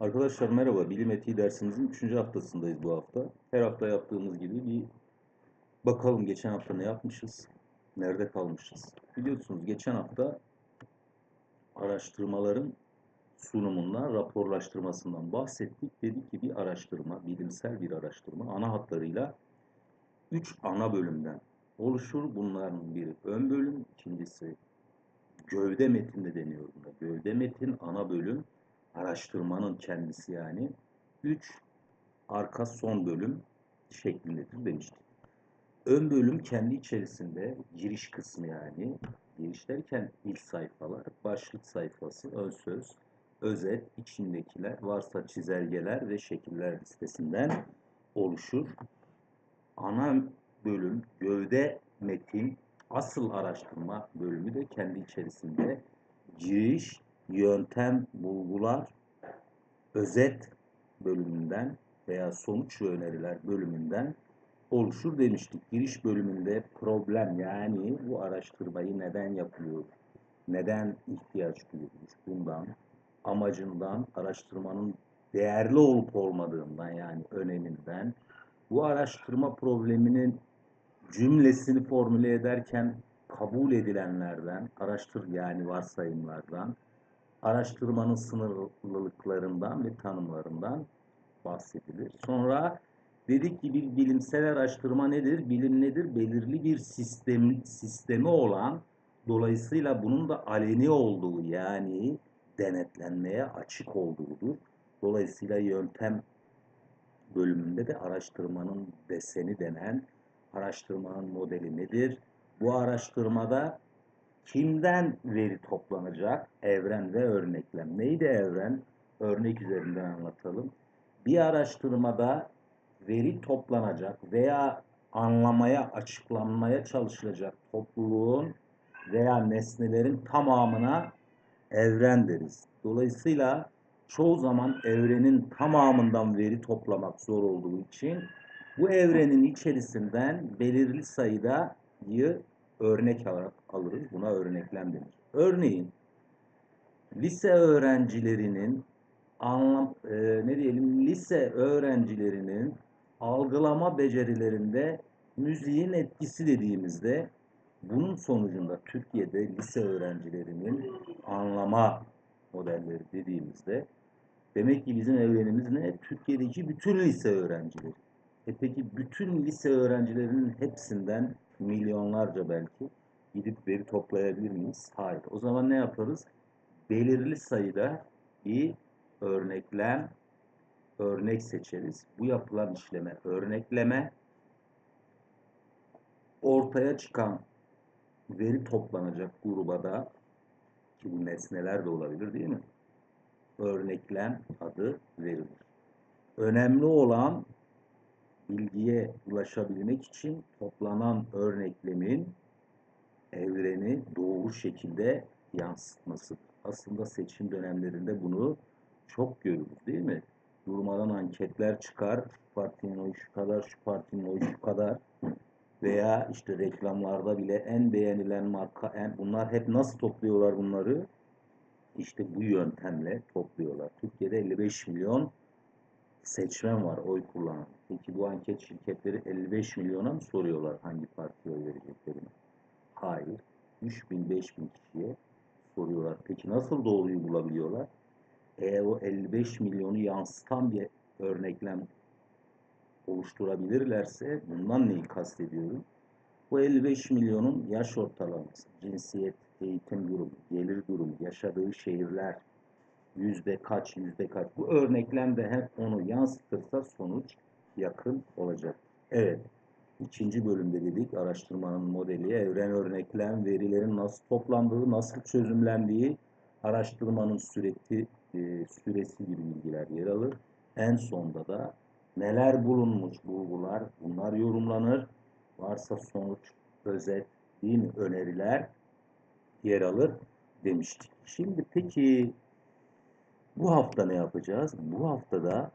Arkadaşlar merhaba. Bilim etiği dersimizin 3. haftasındayız bu hafta. Her hafta yaptığımız gibi bir bakalım geçen hafta ne yapmışız, nerede kalmışız. Biliyorsunuz geçen hafta araştırmaların sunumundan, raporlaştırmasından bahsettik. Dedik ki bir araştırma, bilimsel bir araştırma ana hatlarıyla 3 ana bölümden oluşur. Bunların biri ön bölüm, ikincisi gövde metinde deniyor buna. Gövde metin, ana bölüm, araştırmanın kendisi yani. 3 arka son bölüm şeklindedir demiştik. Ön bölüm kendi içerisinde giriş kısmı yani. Giriş derken ilk sayfalar, başlık sayfası, ön söz, özet, içindekiler, varsa çizelgeler ve şekiller listesinden oluşur. Ana bölüm, gövde metin, asıl araştırma bölümü de kendi içerisinde giriş, yöntem, bulgular, özet bölümünden veya sonuç ve öneriler bölümünden oluşur demiştik. Giriş bölümünde problem yani bu araştırmayı neden yapıyor, neden ihtiyaç duyulmuş bundan, amacından, araştırmanın değerli olup olmadığından yani öneminden, bu araştırma probleminin cümlesini formüle ederken kabul edilenlerden, araştır yani varsayımlardan, araştırmanın sınırlılıklarından ve tanımlarından bahsedilir. Sonra dedik ki bir bilimsel araştırma nedir? Bilim nedir? Belirli bir sistem, sistemi olan, dolayısıyla bunun da aleni olduğu yani denetlenmeye açık olduğudur. Dolayısıyla yöntem bölümünde de araştırmanın deseni denen araştırmanın modeli nedir? Bu araştırmada kimden veri toplanacak? Evren ve örneklem. Neydi evren? Örnek üzerinden anlatalım. Bir araştırmada veri toplanacak veya anlamaya, açıklanmaya çalışılacak topluluğun veya nesnelerin tamamına evren deriz. Dolayısıyla çoğu zaman evrenin tamamından veri toplamak zor olduğu için bu evrenin içerisinden belirli sayıda yı örnek alarak alırız. Buna örneklem denir. Örneğin lise öğrencilerinin anlam e, ne diyelim lise öğrencilerinin algılama becerilerinde müziğin etkisi dediğimizde bunun sonucunda Türkiye'de lise öğrencilerinin anlama modelleri dediğimizde demek ki bizim evrenimiz ne? Türkiye'deki bütün lise öğrencileri. E peki bütün lise öğrencilerinin hepsinden milyonlarca belki gidip veri toplayabilir miyiz? Hayır. O zaman ne yaparız? Belirli sayıda bir örneklem, örnek seçeriz. Bu yapılan işleme örnekleme, ortaya çıkan veri toplanacak gruba da ki bu nesneler de olabilir değil mi? Örneklem adı verilir. Önemli olan bilgiye ulaşabilmek için toplanan örneklemin evreni doğru şekilde yansıtması. Aslında seçim dönemlerinde bunu çok görürüz değil mi? Durmadan anketler çıkar. Şu partinin oyu şu kadar, şu partinin oyu şu kadar. Veya işte reklamlarda bile en beğenilen marka, en, bunlar hep nasıl topluyorlar bunları? İşte bu yöntemle topluyorlar. Türkiye'de 55 milyon seçmen var oy kullanan. Peki bu anket şirketleri 55 milyona mı soruyorlar hangi partiye oy vereceklerini? Hayır. 3000 5000 kişiye soruyorlar. Peki nasıl doğruyu bulabiliyorlar? Eğer o 55 milyonu yansıtan bir örneklem oluşturabilirlerse bundan neyi kastediyorum? Bu 55 milyonun yaş ortalaması, cinsiyet, eğitim durumu, gelir durumu, yaşadığı şehirler, yüzde kaç, yüzde kaç. Bu örneklemde hep onu yansıtırsa sonuç yakın olacak. Evet, ikinci bölümde dedik araştırmanın modeli, evren örneklem, verilerin nasıl toplandığı, nasıl çözümlendiği, araştırmanın süreti, e, süresi gibi bilgiler yer alır. En sonda da neler bulunmuş bulgular, bunlar yorumlanır. Varsa sonuç, özet, değil mi, öneriler yer alır demiştik. Şimdi peki bu hafta ne yapacağız? Bu haftada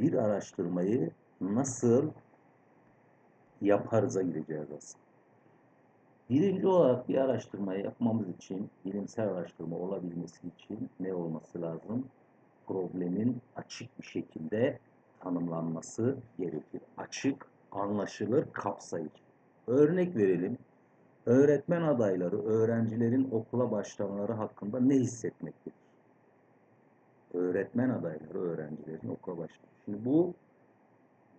bir araştırmayı nasıl yaparız'a gideceğiz aslında. Birinci olarak bir araştırma yapmamız için, bilimsel araştırma olabilmesi için ne olması lazım? Problemin açık bir şekilde tanımlanması gerekir. Açık, anlaşılır, kapsayıcı. Örnek verelim. Öğretmen adayları öğrencilerin okula başlamaları hakkında ne hissetmektedir? Öğretmen adayları öğrencilerin okula başlamaları. Şimdi bu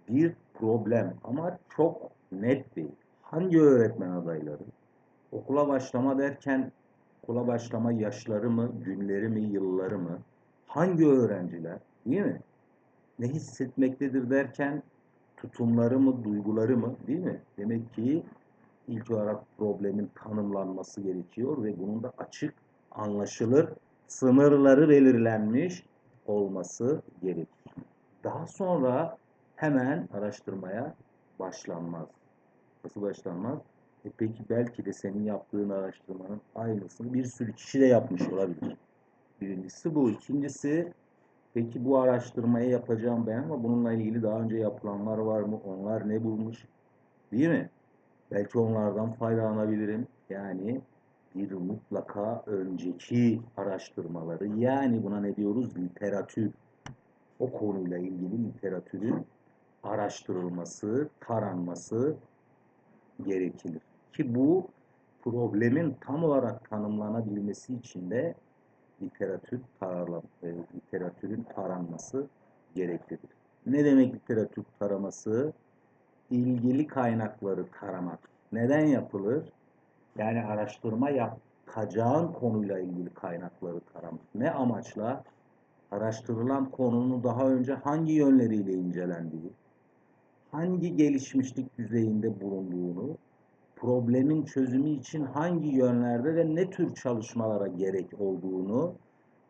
bir problem ama çok net değil. Hangi öğretmen adayları? Okula başlama derken okula başlama yaşları mı, günleri mi, yılları mı? Hangi öğrenciler? Değil mi? Ne hissetmektedir derken tutumları mı, duyguları mı? Değil mi? Demek ki ilk olarak problemin tanımlanması gerekiyor ve bunun da açık, anlaşılır, sınırları belirlenmiş olması gerekir. Daha sonra hemen araştırmaya başlanmaz. Nasıl başlanmaz? E peki belki de senin yaptığın araştırmanın aynısını bir sürü kişi de yapmış olabilir. Birincisi bu. İkincisi peki bu araştırmayı yapacağım ben ama bununla ilgili daha önce yapılanlar var mı? Onlar ne bulmuş? Değil mi? Belki onlardan faydalanabilirim. Yani bir mutlaka önceki araştırmaları yani buna ne diyoruz? Literatür. O konuyla ilgili literatürün araştırılması, taranması gerekir. Ki bu problemin tam olarak tanımlanabilmesi için de literatür tarala, e, literatürün taranması gereklidir. Ne demek literatür taraması? İlgili kaynakları taramak. Neden yapılır? Yani araştırma yapacağın konuyla ilgili kaynakları taramak. Ne amaçla? Araştırılan konunun daha önce hangi yönleriyle incelendiği, hangi gelişmişlik düzeyinde bulunduğunu, problemin çözümü için hangi yönlerde ve ne tür çalışmalara gerek olduğunu,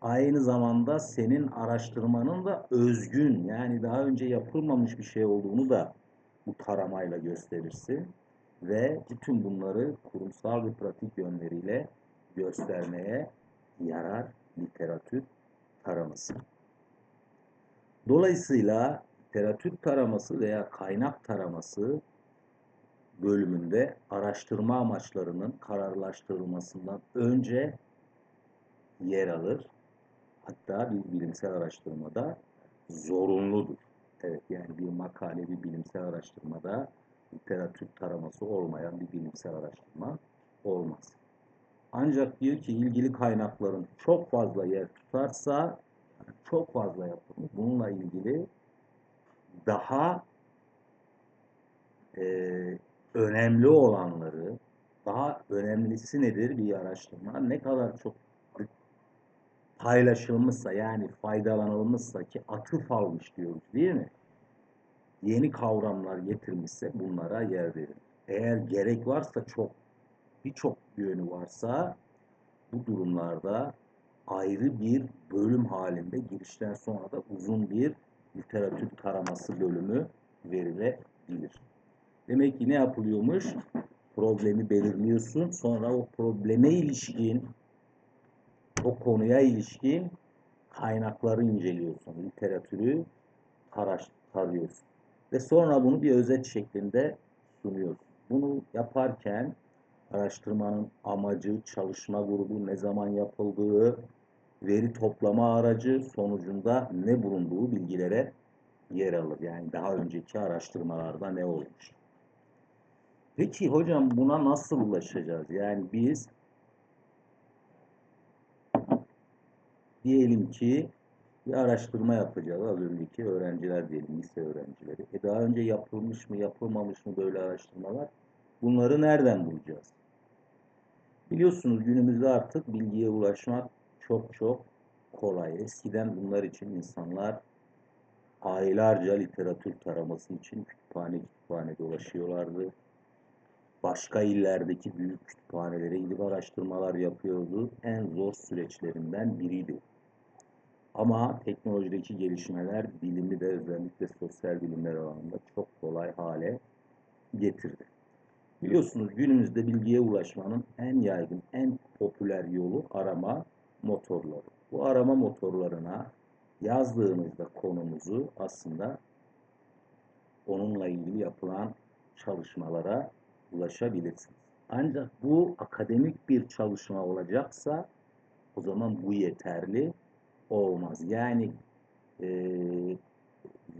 aynı zamanda senin araştırmanın da özgün yani daha önce yapılmamış bir şey olduğunu da bu taramayla gösterirsin ve bütün bunları kurumsal ve pratik yönleriyle göstermeye yarar literatür taraması. Dolayısıyla literatür taraması veya kaynak taraması bölümünde araştırma amaçlarının kararlaştırılmasından önce yer alır. Hatta bir bilimsel araştırmada zorunludur. Evet yani bir makale, bir bilimsel araştırmada literatür taraması olmayan bir bilimsel araştırma olmaz. Ancak diyor ki ilgili kaynakların çok fazla yer tutarsa çok fazla yapılmış. Bununla ilgili daha e, önemli olanları, daha önemlisi nedir bir araştırma? Ne kadar çok paylaşılmışsa yani faydalanılmışsa ki atıf almış diyoruz değil mi? Yeni kavramlar getirmişse bunlara yer verin. Eğer gerek varsa çok, birçok yönü varsa bu durumlarda ayrı bir bölüm halinde girişten sonra da uzun bir literatür taraması bölümü verilebilir. Demek ki ne yapılıyormuş? Problemi belirliyorsun. Sonra o probleme ilişkin, o konuya ilişkin kaynakları inceliyorsun. Literatürü araş, tarıyorsun. Ve sonra bunu bir özet şeklinde sunuyorsun. Bunu yaparken araştırmanın amacı, çalışma grubu, ne zaman yapıldığı, veri toplama aracı sonucunda ne bulunduğu bilgilere yer alır. Yani daha önceki araştırmalarda ne olmuş. Peki hocam buna nasıl ulaşacağız? Yani biz diyelim ki bir araştırma yapacağız. Az önceki öğrenciler diyelim, lise öğrencileri. E daha önce yapılmış mı, yapılmamış mı böyle araştırmalar? Bunları nereden bulacağız? Biliyorsunuz günümüzde artık bilgiye ulaşmak çok çok kolay. Eskiden bunlar için insanlar aylarca literatür taraması için kütüphane kütüphane dolaşıyorlardı. Başka illerdeki büyük kütüphanelere gidip araştırmalar yapıyordu. En zor süreçlerinden biriydi. Ama teknolojideki gelişmeler bilimi de özellikle sosyal bilimler alanında çok kolay hale getirdi. Biliyorsunuz günümüzde bilgiye ulaşmanın en yaygın, en popüler yolu arama motorları. Bu arama motorlarına yazdığınızda konumuzu aslında onunla ilgili yapılan çalışmalara ulaşabilirsiniz. Ancak bu akademik bir çalışma olacaksa o zaman bu yeterli olmaz. Yani eee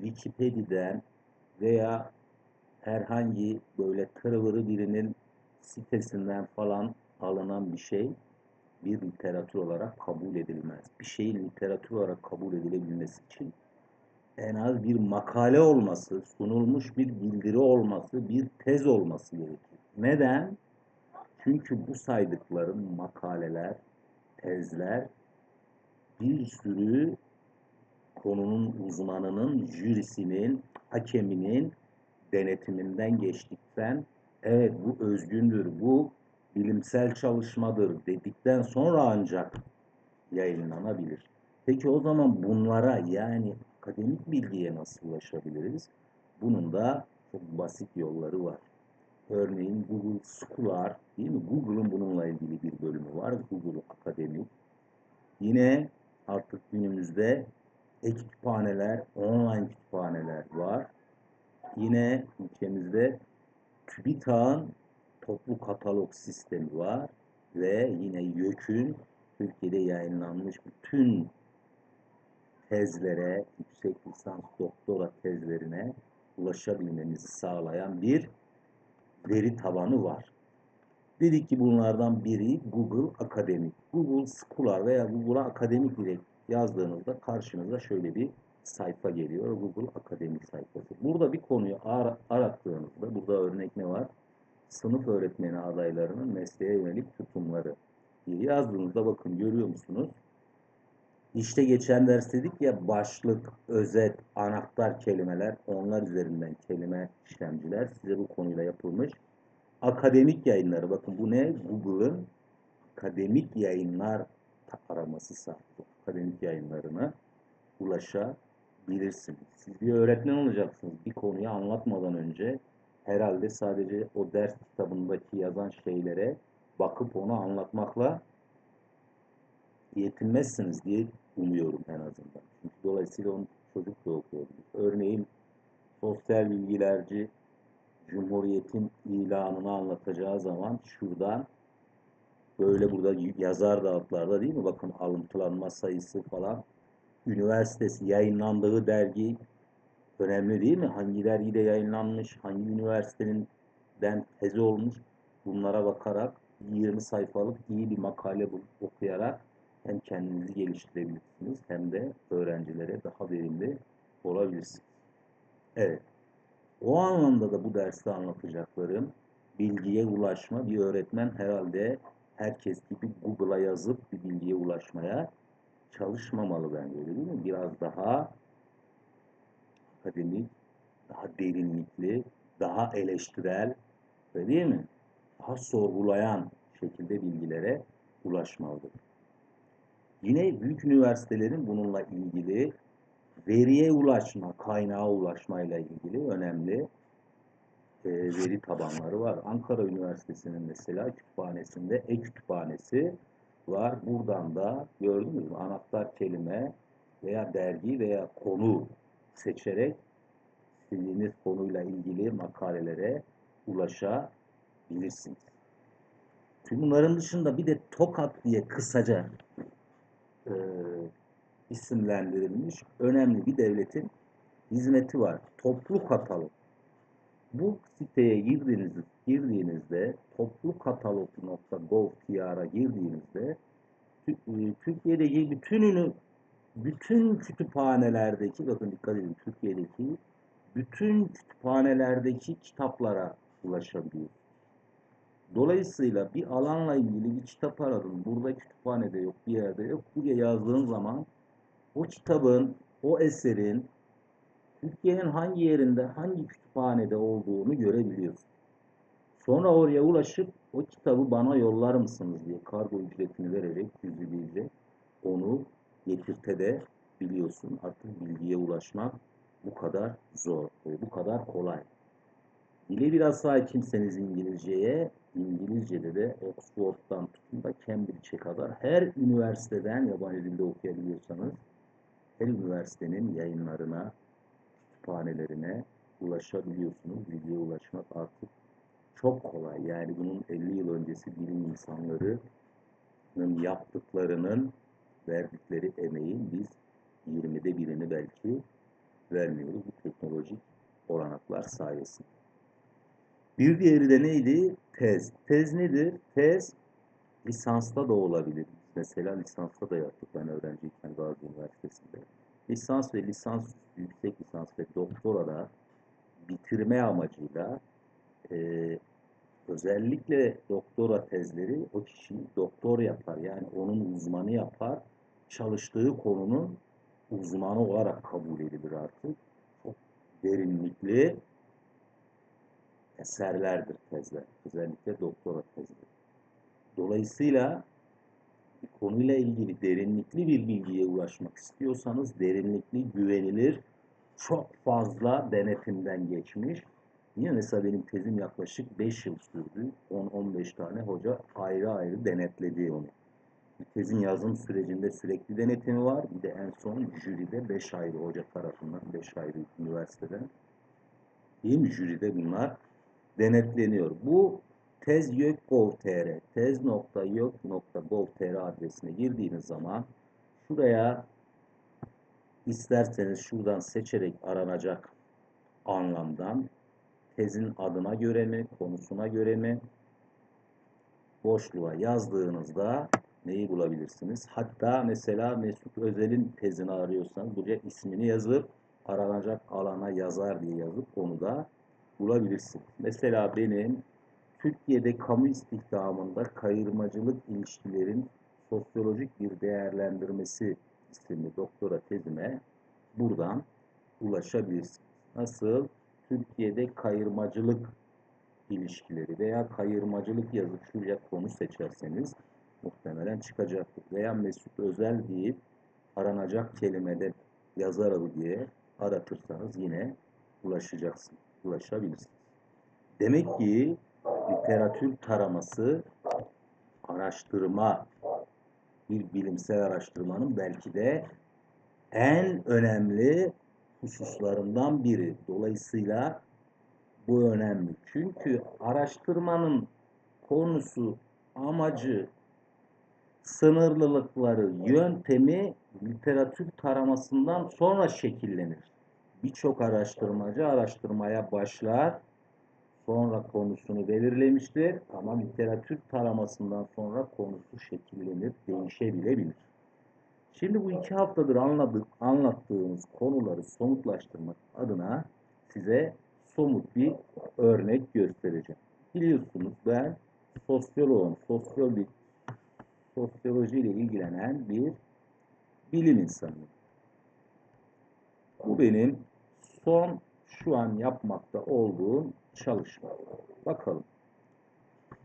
Wikipedia'dan veya herhangi böyle tırvırı birinin sitesinden falan alınan bir şey bir literatür olarak kabul edilmez. Bir şeyin literatür olarak kabul edilebilmesi için en az bir makale olması, sunulmuş bir bildiri olması, bir tez olması gerekir. Neden? Çünkü bu saydıklarım makaleler, tezler bir sürü konunun uzmanının, jürisinin, hakeminin denetiminden geçtikten evet bu özgündür, bu bilimsel çalışmadır dedikten sonra ancak yayınlanabilir. Peki o zaman bunlara yani akademik bilgiye nasıl ulaşabiliriz? Bunun da çok basit yolları var. Örneğin Google Scholar değil mi? Google'ın bununla ilgili bir bölümü var. Google Akademik. Yine artık günümüzde e-kütüphaneler, online kütüphaneler var. Yine ülkemizde TÜBİTAK'ın toplu katalog sistemi var ve yine YÖK'ün Türkiye'de yayınlanmış bütün tezlere, yüksek lisans doktora tezlerine ulaşabilmenizi sağlayan bir veri tabanı var. Dedik ki bunlardan biri Google Akademik. Google Scholar veya Google Akademik ile yazdığınızda karşınıza şöyle bir sayfa geliyor. Google Akademik sayfası. Burada bir konuyu ar arattığınızda, burada örnek ne var? Sınıf öğretmeni adaylarının mesleğe yönelik tutumları diye yazdığınızda bakın görüyor musunuz? İşte geçen ders dedik ya başlık, özet, anahtar kelimeler, onlar üzerinden kelime işlemciler size bu konuyla yapılmış. Akademik yayınları, bakın bu ne? Google'ın akademik yayınlar araması sayfası. Akademik yayınlarına ulaşabilirsiniz. Siz bir öğretmen olacaksınız. Bir konuyu anlatmadan önce herhalde sadece o ders kitabındaki yazan şeylere bakıp onu anlatmakla yetinmezsiniz diye umuyorum en azından. Çünkü dolayısıyla onu çocuk da okuyabilir. Örneğin sosyal bilgilerci Cumhuriyet'in ilanını anlatacağı zaman şuradan böyle burada yazar dağıtlarda değil mi? Bakın alıntılanma sayısı falan. Üniversitesi yayınlandığı dergi önemli değil mi? Hangi dergide yayınlanmış, hangi üniversitenin den tezi olmuş bunlara bakarak 20 sayfalık iyi bir makale okuyarak hem kendinizi geliştirebilirsiniz hem de öğrencilere daha verimli olabilirsiniz. Evet. O anlamda da bu derste anlatacaklarım bilgiye ulaşma bir öğretmen herhalde herkes gibi Google'a yazıp bir bilgiye ulaşmaya çalışmamalı bence değil mi? Biraz daha akademik, daha derinlikli, daha eleştirel ve değil mi? Daha sorgulayan şekilde bilgilere ulaşmalıdır. Yine büyük üniversitelerin bununla ilgili veriye ulaşma, kaynağa ulaşmayla ilgili önemli e, veri tabanları var. Ankara Üniversitesi'nin mesela kütüphanesinde e-kütüphanesi var. Buradan da gördünüz mü anahtar kelime veya dergi veya konu seçerek istediğiniz konuyla ilgili makalelere ulaşabilirsiniz. Tüm bunların dışında bir de TOKAT diye kısaca e, isimlendirilmiş önemli bir devletin hizmeti var. Toplu katalog. Bu siteye girdiğiniz, girdiğinizde toplukatalog.gov.tr'a girdiğinizde e, Türkiye'deki bütün ünü, bütün kütüphanelerdeki bakın dikkat edin Türkiye'deki bütün kütüphanelerdeki kitaplara ulaşabiliyorsunuz. Dolayısıyla bir alanla ilgili bir kitap aradın. Burada kütüphanede yok, bir yerde yok. Buraya yazdığın zaman o kitabın, o eserin Türkiye'nin hangi yerinde, hangi kütüphanede olduğunu görebiliyorsun. Sonra oraya ulaşıp o kitabı bana yollar mısınız diye kargo ücretini vererek yüzü bilgi onu getirte de biliyorsun. Artık bilgiye ulaşmak bu kadar zor, bu kadar kolay. Dile biraz hakimseniz İngilizceye, İngilizce'de de Oxford'dan tutun da Cambridge'e kadar her üniversiteden yabancı dilde okuyabiliyorsanız her üniversitenin yayınlarına, kütüphanelerine ulaşabiliyorsunuz. Bilgiye ulaşmak artık çok kolay. Yani bunun 50 yıl öncesi bilim insanlarının yaptıklarının verdikleri emeği biz 20'de birini belki vermiyoruz bu teknolojik olanaklar sayesinde. Bir diğeri de neydi? Tez. Tez nedir? Tez lisansta da olabilir. Mesela lisansta da yaptık ben öğrenciyken Gazi Üniversitesi'nde. Lisans ve lisans, yüksek lisans ve doktora bitirme amacıyla e, özellikle doktora tezleri o kişiyi doktor yapar. Yani onun uzmanı yapar. Çalıştığı konunun uzmanı olarak kabul edilir artık. Çok derinlikli eserlerdir tezler. Özellikle doktora tezleri. Dolayısıyla konuyla ilgili derinlikli bir bilgiye ulaşmak istiyorsanız derinlikli, güvenilir, çok fazla denetimden geçmiş. Niye? Mesela benim tezim yaklaşık 5 yıl sürdü. 10-15 tane hoca ayrı ayrı denetledi onu. Bir tezin yazım sürecinde sürekli denetimi var. Bir de en son jüride 5 ayrı hoca tarafından, 5 ayrı üniversiteden. Değil mi? Jüride bunlar denetleniyor. Bu tez.yok.gov.tr tez.yok.gov.tr adresine girdiğiniz zaman şuraya isterseniz şuradan seçerek aranacak anlamdan tezin adına göre mi, konusuna göre mi boşluğa yazdığınızda neyi bulabilirsiniz? Hatta mesela Mesut Özel'in tezini arıyorsanız buraya ismini yazıp aranacak alana yazar diye yazıp onu da bulabilirsiniz. Mesela benim Türkiye'de kamu istihdamında kayırmacılık ilişkilerin sosyolojik bir değerlendirmesi isimli doktora tezime buradan ulaşabilirsiniz. Nasıl? Türkiye'de kayırmacılık ilişkileri veya kayırmacılık yazıp şuraya konu seçerseniz muhtemelen çıkacaktır. Veya Mesut Özel deyip aranacak kelimede yazar adı diye aratırsanız yine ulaşacaksınız, ulaşabilirsiniz. Demek ki literatür taraması araştırma bir bilimsel araştırmanın belki de en önemli hususlarından biri. Dolayısıyla bu önemli. Çünkü araştırmanın konusu, amacı, sınırlılıkları, yöntemi literatür taramasından sonra şekillenir. Birçok araştırmacı araştırmaya başlar, sonra konusunu belirlemiştir ama literatür taramasından sonra konusu şekillenir, değişebilebilir. Şimdi bu iki haftadır anladık, anlattığımız konuları somutlaştırmak adına size somut bir örnek göstereceğim. Biliyorsunuz ben sosyoloğum, sosyal bir sosyoloji ile ilgilenen bir bilim insanıyım. Bu benim son şu an yapmakta olduğum çalışma. Bakalım.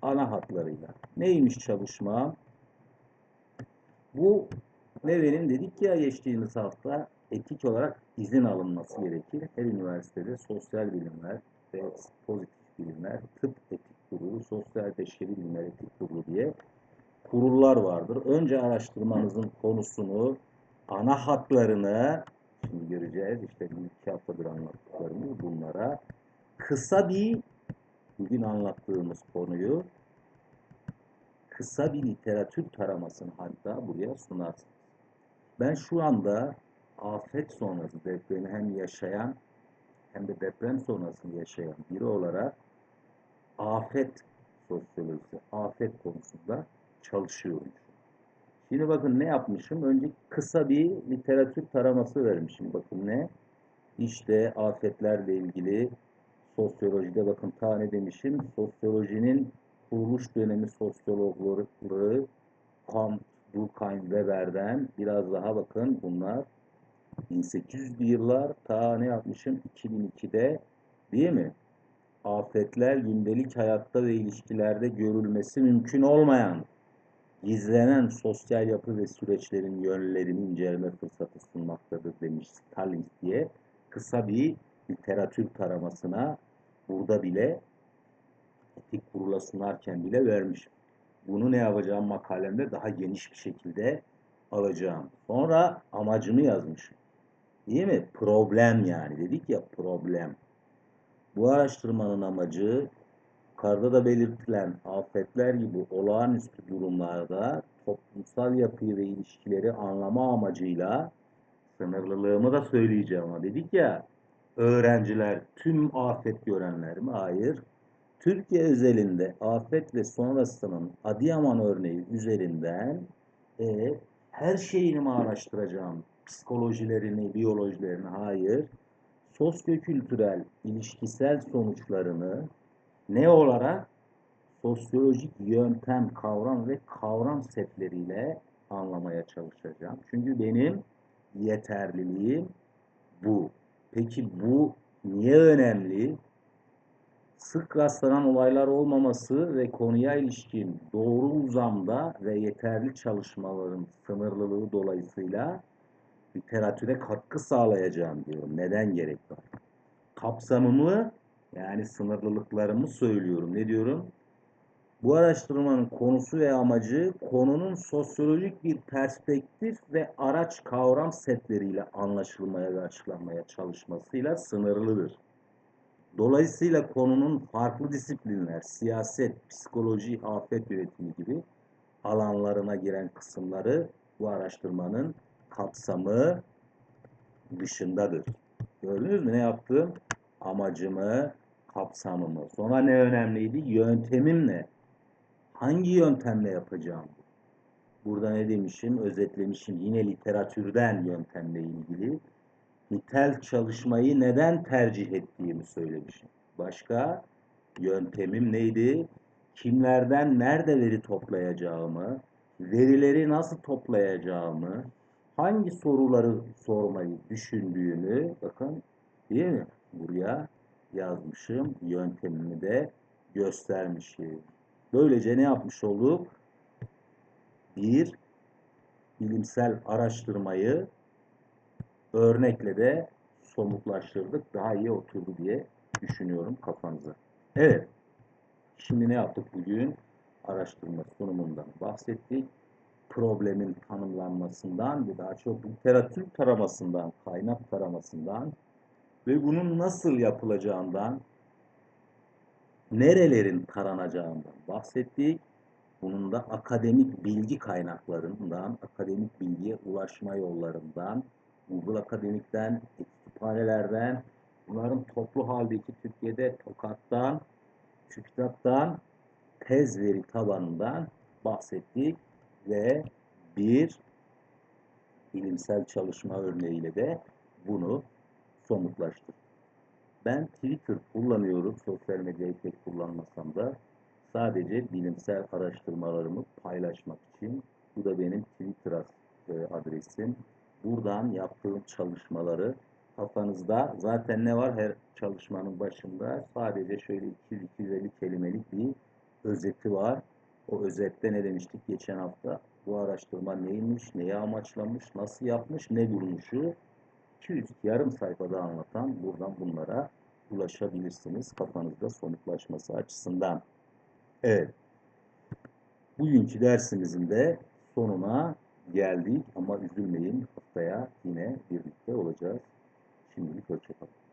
Ana hatlarıyla. Neymiş çalışma? Bu Neve'nin dedik ya geçtiğimiz hafta etik olarak izin alınması gerekir. Her üniversitede sosyal bilimler ve pozitif bilimler, tıp etik kurulu, sosyal beşeri bilimler etik kurulu diye kurullar vardır. Önce araştırmanızın konusunu, ana hatlarını şimdi göreceğiz. İşte iki haftadır anlattıklarımız bunlara kısa bir bugün anlattığımız konuyu kısa bir literatür taramasını hatta buraya sunarsınız. Ben şu anda afet sonrası depremi hem yaşayan hem de deprem sonrasını yaşayan biri olarak afet sosyolojisi, afet konusunda çalışıyorum. Şimdi bakın ne yapmışım? Önce kısa bir literatür taraması vermişim. Bakın ne? İşte afetlerle ilgili sosyolojide bakın tane demişim. Sosyolojinin kuruluş dönemi sosyologları Kant, Durkheim, Weber'den biraz daha bakın bunlar 1800'lü yıllar ta ne yapmışım 2002'de değil mi? Afetler gündelik hayatta ve ilişkilerde görülmesi mümkün olmayan gizlenen sosyal yapı ve süreçlerin yönlerini inceleme fırsatı sunmaktadır demiş Stalin diye kısa bir literatür taramasına burada bile etik kurula sunarken bile vermiş. Bunu ne yapacağım makalemde daha geniş bir şekilde alacağım. Sonra amacımı yazmışım. Değil mi? Problem yani. Dedik ya problem. Bu araştırmanın amacı yukarıda da belirtilen afetler gibi olağanüstü durumlarda toplumsal yapıyı ve ilişkileri anlama amacıyla Sınırlılığımı da söyleyeceğim ama dedik ya öğrenciler tüm afet görenler mi? Hayır. Türkiye özelinde afet ve sonrasının Adıyaman örneği üzerinden e, her şeyini mi araştıracağım? Psikolojilerini, biyolojilerini? Hayır. Sosyokültürel, ilişkisel sonuçlarını ne olarak? Sosyolojik yöntem, kavram ve kavram setleriyle anlamaya çalışacağım. Çünkü benim yeterliliğim bu. Peki bu niye önemli? Sık rastlanan olaylar olmaması ve konuya ilişkin doğru uzamda ve yeterli çalışmaların sınırlılığı dolayısıyla literatüre katkı sağlayacağım diyorum. Neden gerek var? Kapsamımı yani sınırlılıklarımı söylüyorum. Ne diyorum? Bu araştırmanın konusu ve amacı konunun sosyolojik bir perspektif ve araç kavram setleriyle anlaşılmaya ve açıklanmaya çalışmasıyla sınırlıdır. Dolayısıyla konunun farklı disiplinler, siyaset, psikoloji, afet yönetimi gibi alanlarına giren kısımları bu araştırmanın kapsamı dışındadır. Gördünüz mü ne yaptım? Amacımı, kapsamımı. Sonra ne önemliydi? Yöntemim ne? Hangi yöntemle yapacağım? Burada ne demişim? Özetlemişim. Yine literatürden yöntemle ilgili. Nitel çalışmayı neden tercih ettiğimi söylemişim. Başka yöntemim neydi? Kimlerden nerede veri toplayacağımı, verileri nasıl toplayacağımı, hangi soruları sormayı düşündüğümü bakın değil mi? Buraya yazmışım. Yöntemimi de göstermişim. Böylece ne yapmış olduk? Bir bilimsel araştırmayı örnekle de somutlaştırdık. Daha iyi oturdu diye düşünüyorum kafanıza. Evet. Şimdi ne yaptık bugün? Araştırma sunumundan bahsettik. Problemin tanımlanmasından ve daha çok literatür taramasından, kaynak taramasından ve bunun nasıl yapılacağından, nerelerin taranacağından bahsettik. Bunun da akademik bilgi kaynaklarından, akademik bilgiye ulaşma yollarından, Google Akademik'ten, kütüphanelerden, bunların toplu haldeki Türkiye'de TOKAT'tan, TÜKTAP'tan, tez veri tabanından bahsettik ve bir bilimsel çalışma örneğiyle de bunu somutlaştırdık. Ben Twitter kullanıyorum. Sosyal medyayı pek kullanmasam da sadece bilimsel araştırmalarımı paylaşmak için. Bu da benim Twitter e, adresim. Buradan yaptığım çalışmaları kafanızda zaten ne var her çalışmanın başında sadece şöyle 200-250 kelimelik bir özeti var. O özette ne demiştik geçen hafta? Bu araştırma neymiş, neyi amaçlamış, nasıl yapmış, ne bulmuşu 200 yarım sayfada anlatan buradan bunlara ulaşabilirsiniz kafanızda somutlaşması açısından. Evet. Bugünkü dersimizin de sonuna geldik ama üzülmeyin haftaya yine birlikte olacağız. Şimdilik hoşçakalın.